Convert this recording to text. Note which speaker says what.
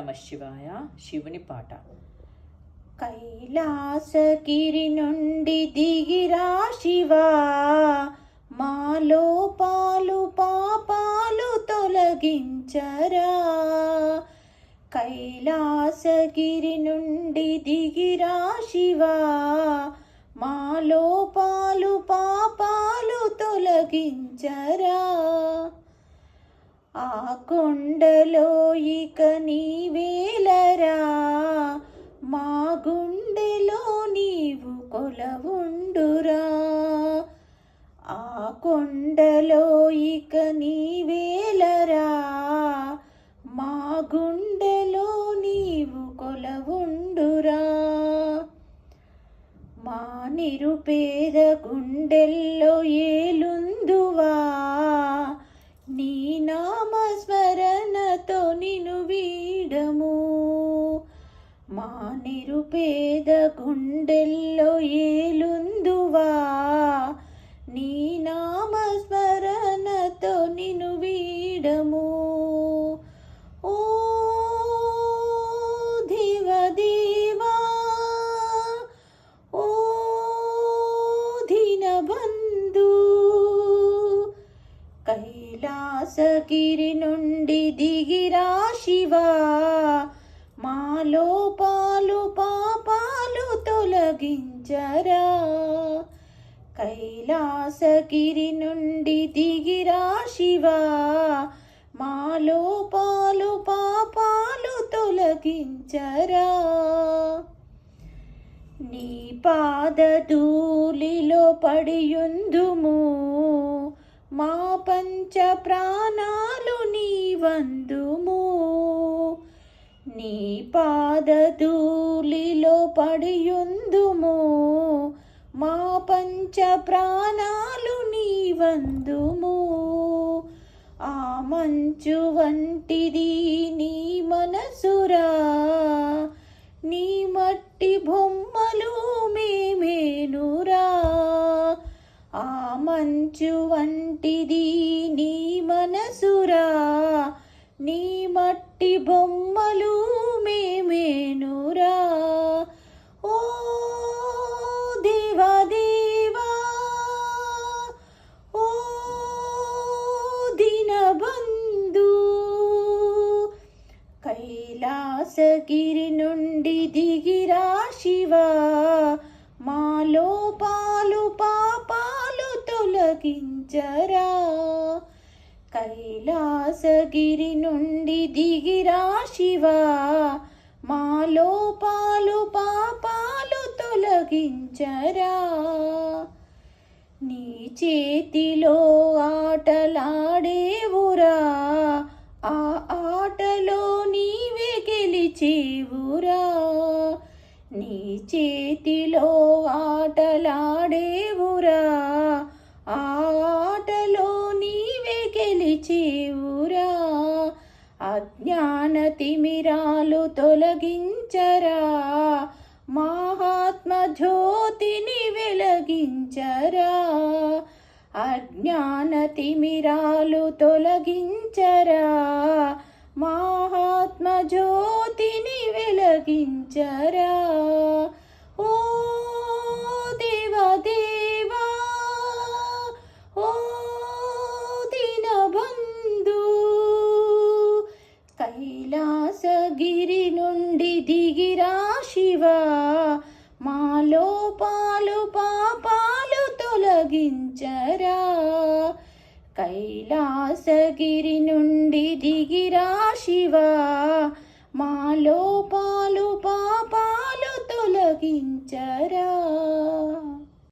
Speaker 1: నమ శివాయ శివుని పాట. కైలాసగిరి నుండి దిగిరా శివా మాలో పాలు పాపాలు తొలగించరా. కైలాసగిరి నుండి దిగిరా శివా మాలో పాలు పాపాలు తొలగించరా. ఆ కొండలో ఇక నీవేలరా మా గుండెలో నీవు కొలవుండురా. ఆ కొండలో ఇక నీవేలరా మా గుండెలో నీవు కొలవుండురా. మా నిరుపేద గుండెల్లో ఏలుందువా నీ నామస్మరణతో నిను వీడము. మా నిరుపేద గుండెల్లో ఏలుందువా? నీ నామస్మరణతో నిను వీడము. ఓ ధివ దేవా ఓ ధీనబంధు కైలాసగిరి నుండి దిగిరా శివా. మాలో పాలు పాపాలు తొలగించరా. కైలాసగిరి నుండి దిగిరా శివా. మాలో పాలు పాపాలు తొలగించరా. నీ పాదధూలిలో పడియుందుము మా పంచ ప్రాణాలు నీ వందుము నీ పాదధూలిలో పడియుందుము. మా పంచ ప్రాణాలు నీ వందుము ఆ మంచు వంటిది నీ మనసురా. నీ మట్టి బొమ్మలు మేమేనురా. మంచు వంటిది నీ మనసురా. నీ మట్టి బొమ్మలు మేమేనురా. ఓ దేవా దేవా ఓ దినబంధు. కైలాసగిరి నుండి దిగిరా శివా మాలో తొలగించరా? కైలాసగిరి నుండి దిగిరా శివా. మాలో పాలు పాపాలు తొలగించరా? నీ చేతిలో ఆటలాడేవురా? ఆ ఆటలో నీవే గెలిచేవురా? నీ చేతిలో ఆటలాడేవురా? ఆ ఆటలో నీవే గెలిచేవురా. అజ్ఞాన తిమిరాలు తొలగించరా. మహాత్మ జ్యోతిని వెలగించరా. అజ్ఞాన తిమిరాలు తొలగించరా. మహాత్మ జ్యోతిని వెలగించరా. దర్శించరా కైలాసగిరి నుండి దిగిరా శివా. మాలో పాలు పాపాలు తొలగించరా.